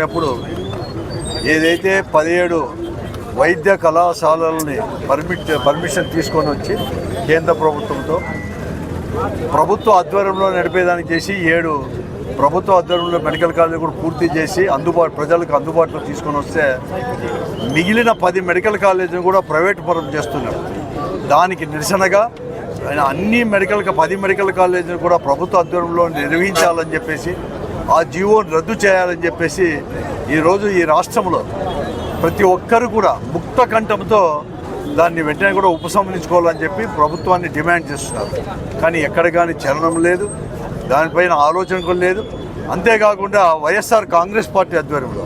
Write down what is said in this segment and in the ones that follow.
ఉన్నప్పుడు ఏదైతే పదిహేడు వైద్య కళాశాలల్ని పర్మిట్ పర్మిషన్ తీసుకొని వచ్చి కేంద్ర ప్రభుత్వంతో ప్రభుత్వ ఆధ్వర్యంలో నడిపేదానికి చేసి ఏడు ప్రభుత్వ ఆధ్వర్యంలో మెడికల్ కాలేజీ కూడా పూర్తి చేసి అందుబాటు ప్రజలకు అందుబాటులో తీసుకొని వస్తే మిగిలిన పది మెడికల్ కాలేజీని కూడా ప్రైవేట్ పరం చేస్తున్నారు. దానికి నిరసనగా ఆయన అన్ని మెడికల్ పది మెడికల్ కాలేజీని కూడా ప్రభుత్వ ఆధ్వర్యంలో నిర్వహించాలని చెప్పేసి ఆ జీవోని రద్దు చేయాలని చెప్పేసి ఈరోజు ఈ రాష్ట్రంలో ప్రతి ఒక్కరు కూడా ముక్త కంఠంతో దాన్ని వెంటనే కూడా ఉపసంహరించుకోవాలని చెప్పి ప్రభుత్వాన్ని డిమాండ్ చేస్తున్నారు. కానీ ఎక్కడ కానీ చలనం లేదు దానిపైన ఆలోచన కూడా లేదు. అంతేకాకుండా వైఎస్ఆర్ కాంగ్రెస్ పార్టీ ఆధ్వర్యంలో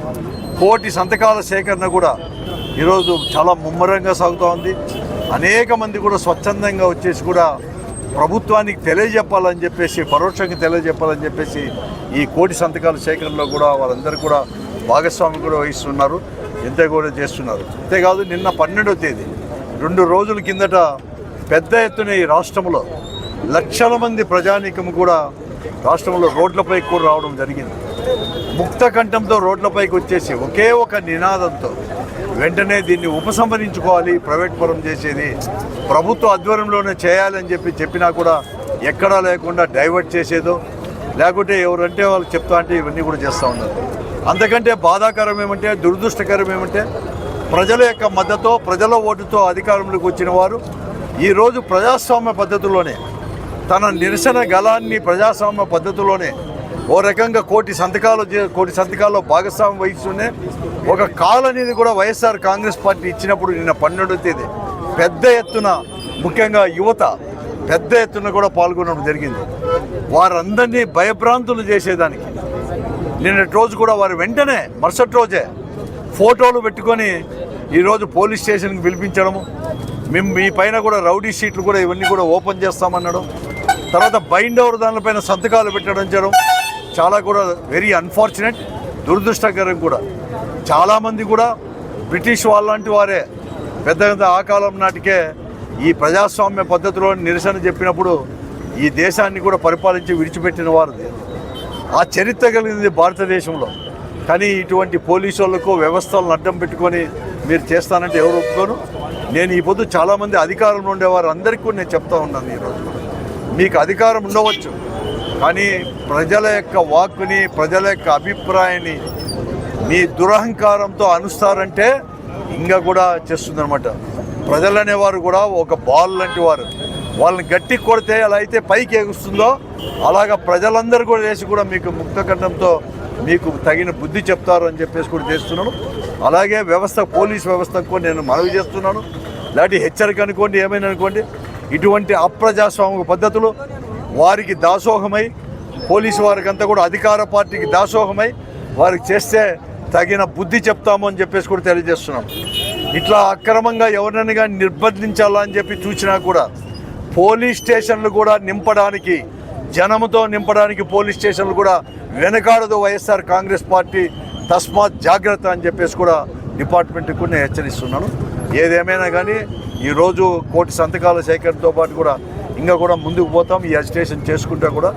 కోటి సంతకాల సేకరణ కూడా ఈరోజు చాలా ముమ్మరంగా సాగుతూ ఉంది. అనేక మంది కూడా స్వచ్ఛందంగా వచ్చేసి కూడా ప్రభుత్వానికి తెలియజెప్పాలని చెప్పేసి పరోక్షంగా తెలియజెప్పాలని చెప్పేసి ఈ కోటి సంతకాల సేకరణలో కూడా వాళ్ళందరూ కూడా భాగస్వామి కూడా వహిస్తున్నారు. ఇంత కూడా చేస్తున్నారు. అంతేకాదు నిన్న పన్నెండో తేదీ రెండు రోజుల కిందట పెద్ద ఎత్తున ఈ రాష్ట్రంలో లక్షల మంది ప్రజానీకం కూడా రాష్ట్రంలో రోడ్లపైకి కూడా రావడం జరిగింది. ముక్త కంఠంతో రోడ్లపైకి వచ్చేసి ఒకే ఒక నినాదంతో వెంటనే దీన్ని ఉపసంహరించుకోవాలి ప్రైవేట్ పరం చేసేది. ప్రభుత్వ ఆధ్వర్యంలోనే చేయాలని చెప్పి చెప్పినా కూడా ఎక్కడా లేకుండా డైవర్ట్ చేసేదో లేకుంటే ఎవరంటే వాళ్ళు చెప్తా అంటే ఇవన్నీ కూడా చేస్తూ ఉన్నారు. అంతకంటే బాధాకరం ఏమంటే దురదృష్టకరం ఏమంటే ప్రజల యొక్క మద్దతు ప్రజల ఓటుతో అధికారంలోకి వచ్చిన వారు ఈరోజు ప్రజాస్వామ్య పద్ధతిలోనే తన నిరసన గలాన్ని ప్రజాస్వామ్య పద్ధతిలోనే ఓ రకంగా కోటి సంతకాలు కోటి సంతకాల్లో భాగస్వామ్యం వహిస్తుండే. ఒక కాల్ అనేది కూడా వైఎస్ఆర్ కాంగ్రెస్ పార్టీ ఇచ్చినప్పుడు నిన్న పన్నెండో తేదీ పెద్ద ఎత్తున ముఖ్యంగా యువత పెద్ద ఎత్తున కూడా పాల్గొనడం జరిగింది. వారందరినీ భయభ్రాంతులు చేసేదానికి. నిన్నటి రోజు కూడా వారు వెంటనే మరుసటి రోజే ఫోటోలు పెట్టుకొని ఈరోజు పోలీస్ స్టేషన్కి పిలిపించడము. మేము మీ పైన కూడా రౌడీ షీట్లు కూడా ఇవన్నీ కూడా ఓపెన్ చేస్తామనడం తర్వాత బైండ్ ఓవర్ దానిపైన సంతకాలు పెట్టడం చేయడం చాలా కూడా వెరీ అన్ఫార్చునేట్ దురదృష్టకరం కూడా. చాలామంది కూడా బ్రిటిష్ వాళ్ళంటి వారే పెద్ద పెద్ద ఆ కాలం నాటికే ఈ ప్రజాస్వామ్య పద్ధతిలో నిరసన చెప్పినప్పుడు ఈ దేశాన్ని కూడా పరిపాలించి విడిచిపెట్టిన వారిది ఆ చరిత్ర కలిగింది భారతదేశంలో. కానీ ఇటువంటి పోలీసు వాళ్ళకు వ్యవస్థలను అడ్డం పెట్టుకొని మీరు చేస్తానంటే ఎవరు ఒప్పుకోను నేను ఈ పొద్దు చాలామంది అధికారంలో ఉండేవారు. అందరికీ కూడా నేను చెప్తా ఉన్నాను ఈరోజు మీకు అధికారం ఉండవచ్చు. కానీ ప్రజల యొక్క వాక్కుని ప్రజల యొక్క అభిప్రాయాన్ని మీ దురహంకారంతో అనుస్తారంటే ఇంకా కూడా చేస్తుందనమాట ప్రజలు అనేవారు కూడా ఒక బాల్ లాంటి వారు. వాళ్ళని గట్టి కొడితే ఎలా అయితే పైకి ఎగుస్తుందో అలాగ ప్రజలందరూ కూడా వేసి కూడా మీకు ముక్తఖండంతో మీకు తగిన బుద్ధి చెప్తారు అని చెప్పేసి కూడా చేస్తున్నాను. అలాగే వ్యవస్థ పోలీస్ వ్యవస్థకు నేను మనవి చేస్తున్నాను. ఇలాంటి హెచ్చరిక అనుకోండి ఏమైనా అనుకోండి ఇటువంటి అప్రజాస్వామిక పద్ధతులు వారికి దాసోహమై పోలీసు వారికి అంతా కూడా అధికార పార్టీకి దాసోహమై వారికి చేస్తే తగిన బుద్ధి చెప్తాము అని చెప్పేసి కూడా తెలియజేస్తున్నాం. ఇట్లా అక్రమంగా ఎవరినైనా కానీ నిర్బంధించాలా అని చెప్పి చూసినా కూడా పోలీస్ స్టేషన్లు కూడా నింపడానికి జనముతో నింపడానికి పోలీస్ స్టేషన్లు కూడా వెనకాడదు వైఎస్ఆర్ కాంగ్రెస్ పార్టీ. తస్మాత్ జాగ్రత్త అని చెప్పేసి కూడా డిపార్ట్మెంట్కి కూడా నేను హెచ్చరిస్తున్నాను. ఏదేమైనా కానీ ఈరోజు కోటి సంతకాల సేకరణతో పాటు కూడా ఇంకా కూడా ముందుకు పోతాం. ఈ అజిటేషన్ చేసుకుంటా కూడా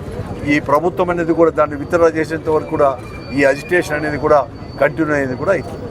ఈ ప్రభుత్వం అనేది కూడా దాన్ని విత్డ్రా చేసేంత వరకు కూడా ఈ అజిటేషన్ అనేది కూడా కంటిన్యూ అయ్యేది కూడా అవుతుంది